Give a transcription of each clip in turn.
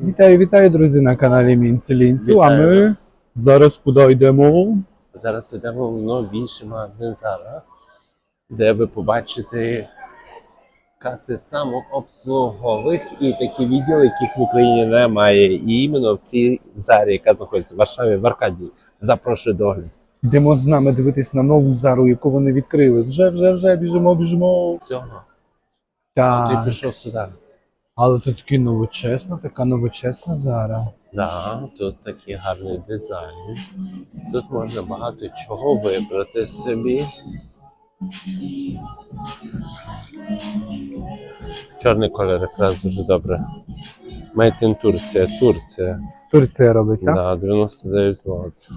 Вітаю, вітаю, друзі, на каналі Мінці Лінцю. А Вітаю ми вас. зараз куди йдемо? Зараз йдемо в новіший магазин Zara, де ви побачите каси самообслугових і такі відділи, яких в Україні немає. І іменно в цій зарі, яка знаходиться в Варшаві, в Аркадії. Запрошую до огляду. Йдемо з нами дивитись на нову зару, яку вони відкрили. Вже, вже, вже, біжимо, біжимо. Всього. Ти Так, пішов сюди. Але тут таки новочесна, така новочесна зара. Да, тут такий гарний дизайн. Тут можна багато чого вибрати собі. Чорний колір якраз дуже добре. Made in Турція, Турція. Турція робить, так? Да, 99 злот.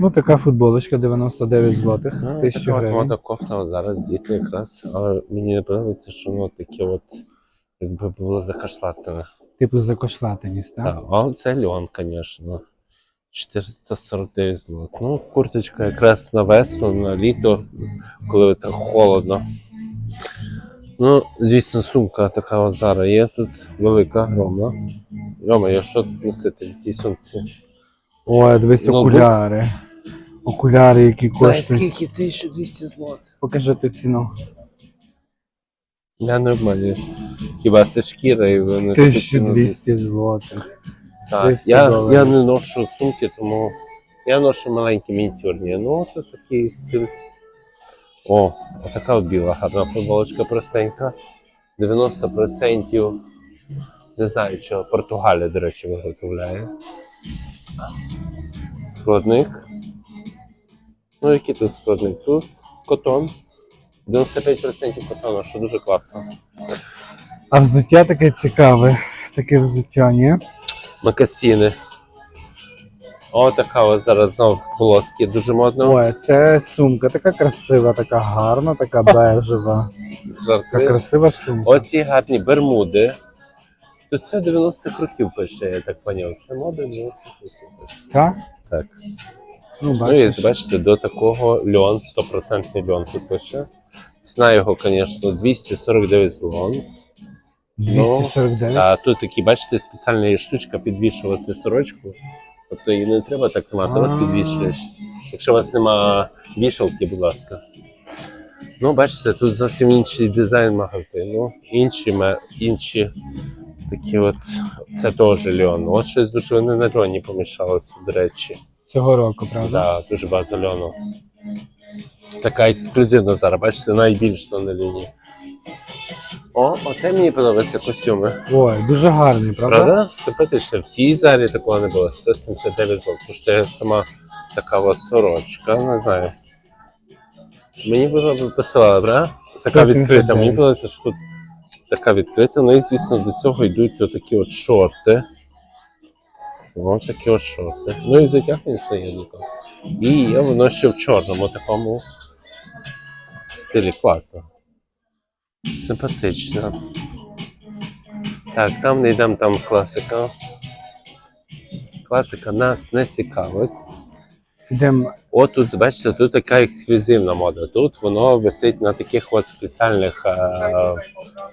Ну, така футболочка 99 злотих, Ну, 1000 така гривень. мода кофта от зараз діти якраз, але мені не подобається, що воно таке от, якби було закашлатане. Типу закошлатеність, так? Так, а це льон, звісно. 449 злот. Ну, курточка якраз на весну, на літо, коли так холодно. Ну, звісно, сумка така от зараз є тут велика, огромна. Йома, я що тут носити в тій сумці? Ой, дивись, Ну, окуляри. Окуляри, які Знає, коштують. скільки 1200 злот. Покажи ти ціну. Я не обманюю. Хіба це шкіра і вони таку ціну 1200 злотих. Так, 200 я, доларів. я не ношу сумки, тому я ношу маленькі мініатюрні. Ну, це такий стиль. О, така от біла гарна футболочка простенька. 90% не знаю, що Португалія, до речі, виготовляє. Складник. Ну, який тут складник? Тут котон. 95% котону, що дуже класно. А взуття таке цікаве. Таке взуття, ні? Макасіни. О, така ось зараз знов полоски дуже модно. Ой, це сумка така красива, така гарна, така бежева. Така красива сумка. Оці гарні бермуди. Тут все 90-х років пише, я так поняв. Це мода 90-х років. Так? Так. Ну, Ну і бачите, до такого льон, 100% льон тут пише. Ціна його, звісно, 249 злон. 249. А тут такі, бачите, спеціальна є штучка підвішувати сорочку. Тобто її не треба так тримати, А. от підвішуєш. Якщо у вас нема вішалки, будь ласка. Ну, бачите, тут зовсім інший дизайн магазину, інші, інші такі от. Це теж льон. От щось дуже вони на льоні помішалося, до речі. Цього року, правда? Да, дуже багато льону. Така ексклюзивна зараз, бачите, найбільш на лінії. О, оце мені подобаються костюми. Ой, дуже гарні, правда? Правда? Симпатично. В тій залі такого не було. 179 злот. Коштує сама така от сорочка, не знаю. Мені було б посилали, правда? Така відкрита. Мені подобається, що тут така відкрита. Ну і звісно до цього йдуть такі от шорти. Ось такі от шорти. Ну і взуття, звісно, є нікого. І є воно ще в чорному такому стилі класно. Симпатично. Так, там не йдемо, там класика. Класика нас не цікавить. Йдемо. От тут, бачите, тут така ексклюзивна мода. Тут воно висить на таких от спеціальних, е,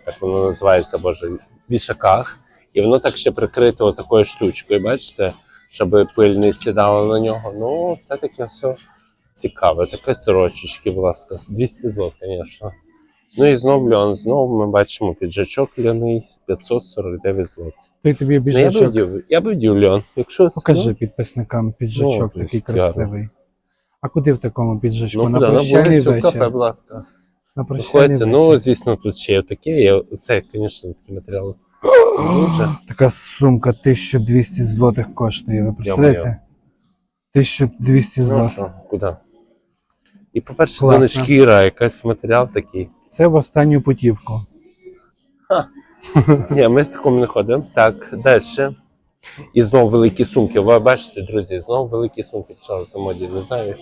як воно називається, боже, вішаках. І воно так ще прикрите такою штучкою, бачите, щоб пиль не сідала на нього. Ну, це таке все цікаве. Таке сорочечки, будь ласка, 200 злот, звісно. Ну і знов льон, знову ми бачимо піджачок ляний 549 злот. Той тобі Ну, я би вдів, я би вдів льон. Якщо Покажи підписникам піджачок Ну, такий красивий. А куди в такому піджачку? Ну, на куди? На прощальний вулицю, в кафе, будь ласка. На прощальний Приходьте, ну, звісно, тут ще є таке, є це, звісно, такий матеріал. Дуже. Така сумка 1200 злотих коштує, ви представляєте? 1200 Ну, злотих. що, куди? І, по-перше, Класно. це не шкіра, а якийсь матеріал такий. Це в останню путівку. Ні, ми з таким не ходимо. Так, далі. І знову великі сумки. Ви бачите, друзі, знову великі сумки почалися моді. Знаю.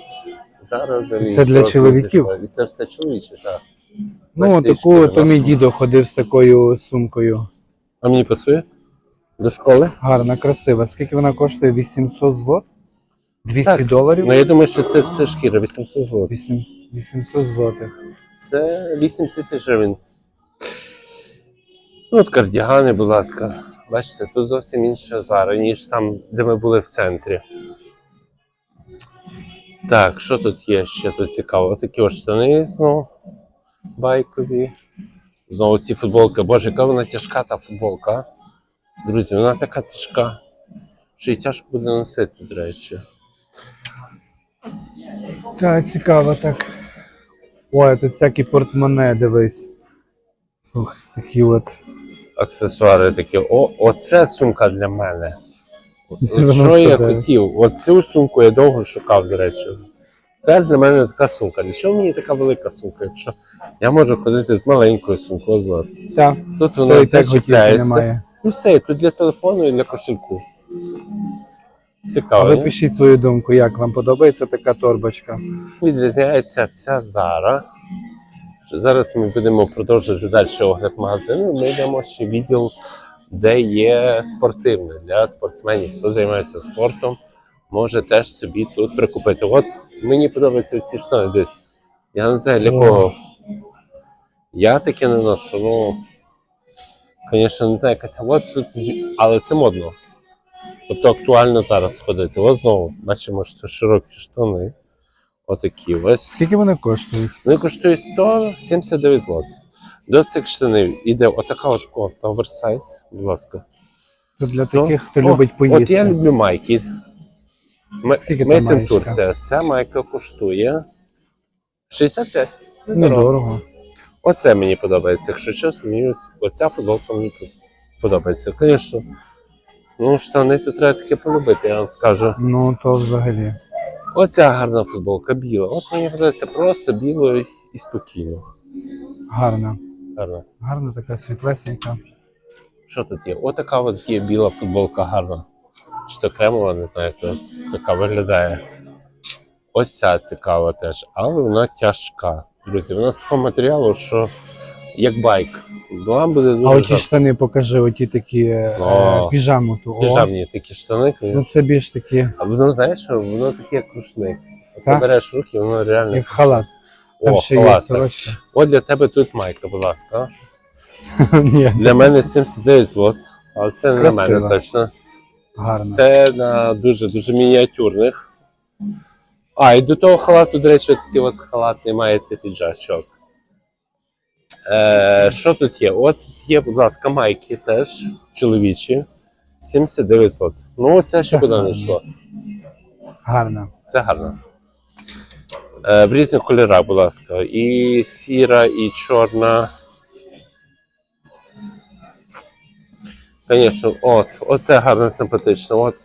Зараз взагалі Це для чоловіків? І це все чоловіче, так. Ну, Бачите, таку то мій дідо ходив з такою сумкою. А мені пасує? До школи? Гарна, красива. Скільки вона коштує? 800 злот? 200 Так. доларів? Ну, я думаю, що це все шкіра, 800 злотих. 8, 800 злотих. Це 8 тисяч гривень. Ну, от кардігани, будь ласка. Бачите, тут зовсім інша зара, ніж там, де ми були в центрі. Так, що тут є ще тут цікаво? Такі ось штани знову байкові. Знову ці футболки. Боже, яка вона тяжка та футболка. Друзі, вона така тяжка, що її тяжко буде носити, до речі. Так, цікаво так. Ой, тут всякі портмоне, дивись. Слухай, такі от. Аксесуари такі. О, оце сумка для мене. Що я хотів? Оцю сумку я довго шукав, до речі. Теж для мене така сумка. Для чого мені така велика сумка? Якщо я можу ходити з маленькою сумкою, будь ласка. Так, Тут вона немає. Ну все, і тут для телефону і для кошельку. А Цікаво. ви пишіть свою думку, як вам подобається така торбочка? Відрізняється ця Зара. Зараз ми будемо продовжувати далі огляд магазину. Ми йдемо ще відділ, де є спортивне для спортсменів. Хто займається спортом, може теж собі тут прикупити. От мені подобаються ці штани. Я не знаю для кого. Я таке не ношу. Ну, звісно, не знаю, яка це. От тут, але це модно. Тобто актуально зараз ходити. Ось знову бачимо, що широкі штани. Отакі ось. Скільки вони коштують? Вони коштують 179 злот. До цих штанів іде отака от кофта оверсайз, будь ласка. То для таких, хто О, любить От я люблю майки. М- Скільки там Made маєчка? Turcia. Ця майка коштує 65. Недорого. Недорого. Оце мені подобається. Якщо чесно, мені оця футболка мені подобається. Звісно. Ну, штани тут треба таке полюбити, я вам скажу. Ну, то взагалі. Оця гарна футболка біла. От мені подобається просто біло і спокійно. Гарна. Гарно. Гарна така світлесенька. Що тут є? Отака от є біла футболка гарна. Чи то кремова, не знаю, то така виглядає. Ось ця цікава теж, але вона тяжка. Друзі, вона з такого матеріалу, що як байк. Вам буде А дуже оті жарко. штани покажи, оті такі е, О, піжаму ту. О, такі штани. Ну це більш такі, А воно знаєш, що воно таке як рушник. От Ти береш руки, воно реально. як халат. Там О, ще є халат, так. сорочка. От для тебе тут майка, будь ласка. Ні, Для мене 79 злот, але це не на мене Красиво. точно. гарна. Це на дуже дуже мініатюрних. А, і до того халату, до речі, такий от халат не маєте піджачок. Е, що тут є? От є, будь ласка, майки теж чоловічі. 79 злот. Ну, це ще куди не йшло. Гарна. Це гарно. Е, в різних кольорах, будь ласка. І сіра, і чорна. Звісно, от, оце гарно симпатично. От.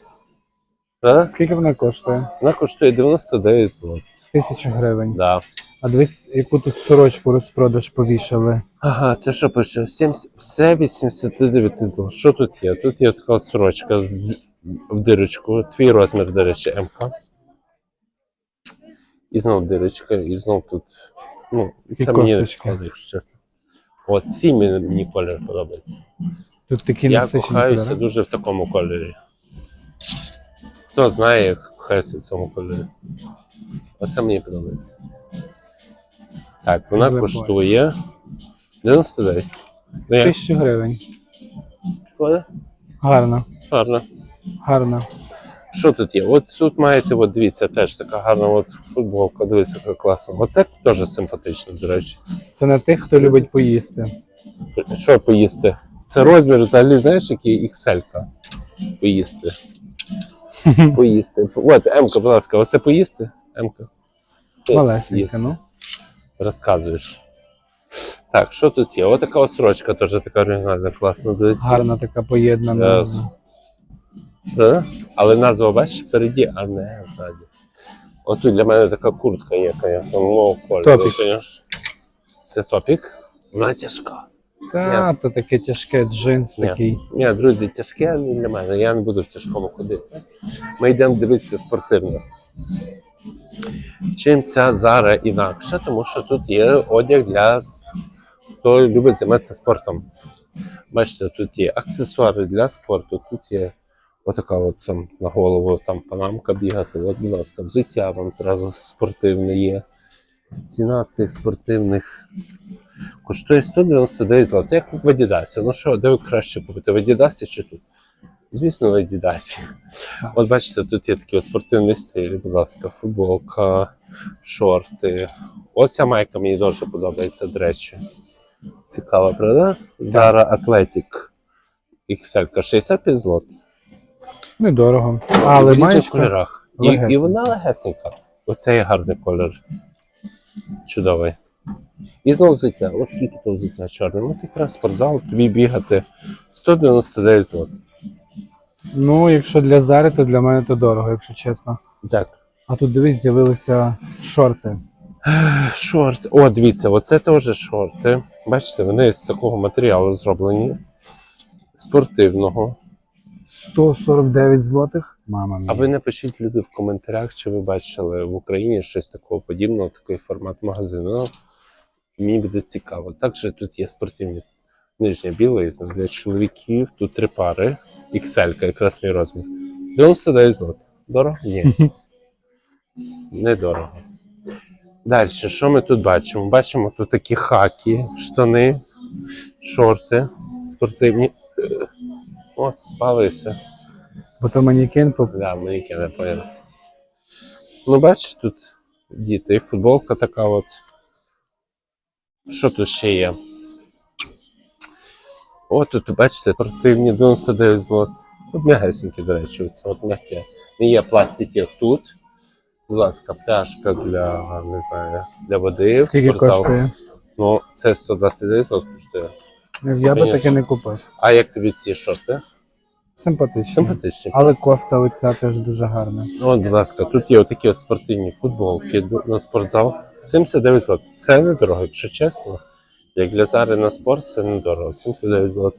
Правда? Скільки вона коштує? Вона коштує 99 злот. Тисяча гривень. Да. А дивись, яку тут сорочку розпродаж повішали. Ага, це що пише? 70, все від 79. Що тут є? Тут є така сорочка з, в дирочку. Твій розмір, до речі, МК. І знов дирочка, і знов тут. Ну, І це мені не кофточка. якщо чесно. От ці мені, мені колір подобається. Тут такі Я насичені кохаюся кольори. дуже в такому кольорі. Хто знає, кохаюся в цьому кольорі. Оце мені подобається. Так, вона коштує 99. Ну, як? Тисячу гривень. Шкода? Гарна. Гарно. Гарна. Що тут є? От тут маєте, от дивіться, теж така гарна от футболка, дивіться, яка класна. Оце теж симпатично, до речі. Це на тих, хто любить поїсти. Що поїсти? Це розмір взагалі, знаєш, який XL поїсти. Поїсти. От, М-ка, будь ласка, оце поїсти? М-ка. Малесенька, ну. Розказуєш. Так, що тут є? Отака от сорочка теж така оригінальна, класна. Дивіться. Гарна така поєднана. Да? Але назва, бачиш, впереді, а не ззаді. Отут для мене така куртка є, звісно, мого кольору. Це топік. Вона тяжка. Та, то таке тяжке джинс Ні. такий. Ні, друзі, тяжке не для мене. Я не буду в тяжкому ходити. Ми йдемо дивитися спортивно. Чим ця зара інакша? Тому що тут є одяг для хто любить займатися спортом. Бачите, тут є аксесуари для спорту, тут є отака от там на голову там панамка бігати. От, будь ласка, взуття вам зразу спортивне є. Ціна тих спортивних Коштує 199 злотих, як в Адідасі. Ну що, де ви краще купити? В Адідасі чи тут? Звісно, в Адідасі. От бачите, тут є такий спортивний стиль, будь ласка, футболка, шорти. Ось ця майка мені дуже подобається, до речі. Цікаво, правда? Зара Атлетік XL 65 злот. Недорого. Але кольорах. І, і вона легесенька. Оце є гарний колір. Чудовий. І знову взуття. Ось скільки то взуття чорне. Ну, якраз спортзал, тобі бігати 199 злот. Ну, якщо для Зари, то для мене то дорого, якщо чесно. Так. А тут дивись, з'явилися шорти. Шорти. О, дивіться, оце теж шорти. Бачите, вони з такого матеріалу зроблені. Спортивного. 149 злотих. Мама мія. А ви напишіть люди в коментарях, чи ви бачили в Україні щось такого подібного, такий формат магазину. Ну, Мені буде цікаво. Також тут є спортивні нижня білизна для чоловіків. Тут три пари. XL, якраз мій розмір. 99 злот. Дорого? Ні. Недорого. Далі, що ми тут бачимо? Бачимо тут такі хаки, штани, шорти спортивні. О, спалися. Бо то манекен по Да, мені не поняв. Ну, бачиш, тут діти, і футболка така от. Що тут ще є? О, тут, бачите, спортивні 99 злот. Тут м'ягесенькі, до речі, це от м'яке. Не є пластик, як тут. Будь ласка, пляшка для, не знаю, для води. скільки спортзал. коштує. Ну, це 129 злот коштує. Я би таке не купив. А як тобі ці шорти? Симпатично. Симпатичні. Але кофта оця теж дуже гарна. Ну, От, будь ласка, тут є отакі от спортивні футболки на спортзал. 79 злот. Це недорого, якщо чесно. Як для Зари на спорт, це недорого. 79 злот.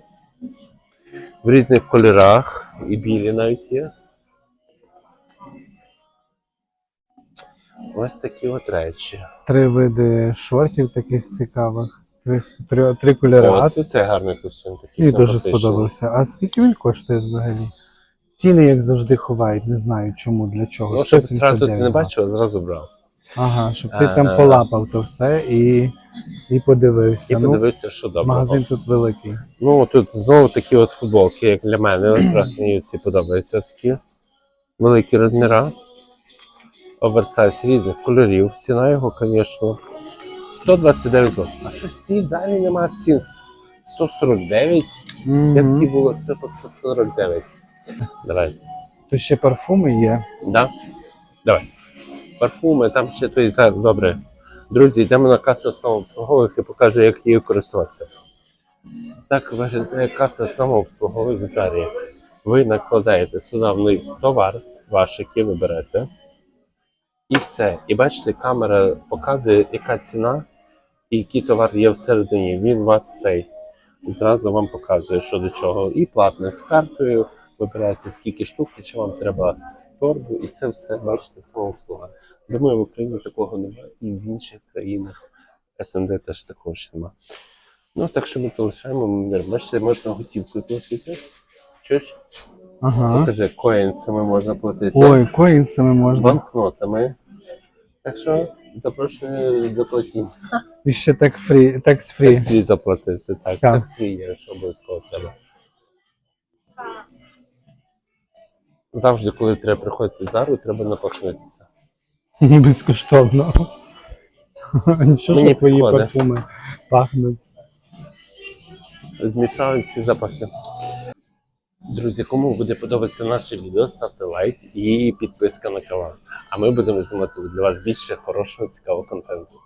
В різних кольорах і білі навіть є. Ось такі от речі. Три види шортів таких цікавих. Три, три, три кольори. О, тут це гарний костюм. Такий Мені дуже симпатичний. сподобався. А скільки він коштує взагалі? Ціни, як завжди, ховають, не знаю чому, для чого. Ну, щоб зразу ти 179 не бачив, а зразу брав. Ага, щоб ти А, там полапав то все і, і подивився. І ну, подивився, що добре. магазин тут великий. Ну, тут знову такі от футболки, як для мене. Якраз мені ці подобаються такі. Великі розміри. Оверсайз різних кольорів. Ціна його, звісно, 129 злотих. А щось в цій залі немає цін. 149. Як ті було все по 149. Давай. Тут ще парфуми є. Да? Давай. Парфуми, там ще той. Добре. Друзі, йдемо на касу самообслугових і покажу, як її користуватися. Так виглядає каса самообслугових в Зарі. Ви накладаєте сюди вниз товар ваш, який ви берете. І все. І бачите, камера показує, яка ціна і який товар є всередині. Він вас цей. Зразу вам показує, що до чого. І платне з картою. Вибираєте скільки штук, чи вам треба торбу, і це все, бачите, самообслуга. Думаю, в Україні такого немає, і в інших країнах СНД теж такого ще немає. Ну, так що ми полишаємо мир. Бачите, можна готівкою платити. Чуєш? Ага. Покажи, коїнсами можна платити. Ой, коїнсами можна. банкнотами. Так що запрошую заплатити. І ще так фрі, такс фрі. Таксі заплатити. Так, Так. таксі є, що обов'язково треба. Завжди, коли треба приходити в зару, треба напахнутися. Безкоштовно. Нічого, Мені що твої підходить. парфуми пахнуть. Змішали всі запахи. Друзі, кому буде подобатися наше відео, ставте лайк і підписка на канал. А ми будемо знімати для вас більше хорошого, цікавого контенту.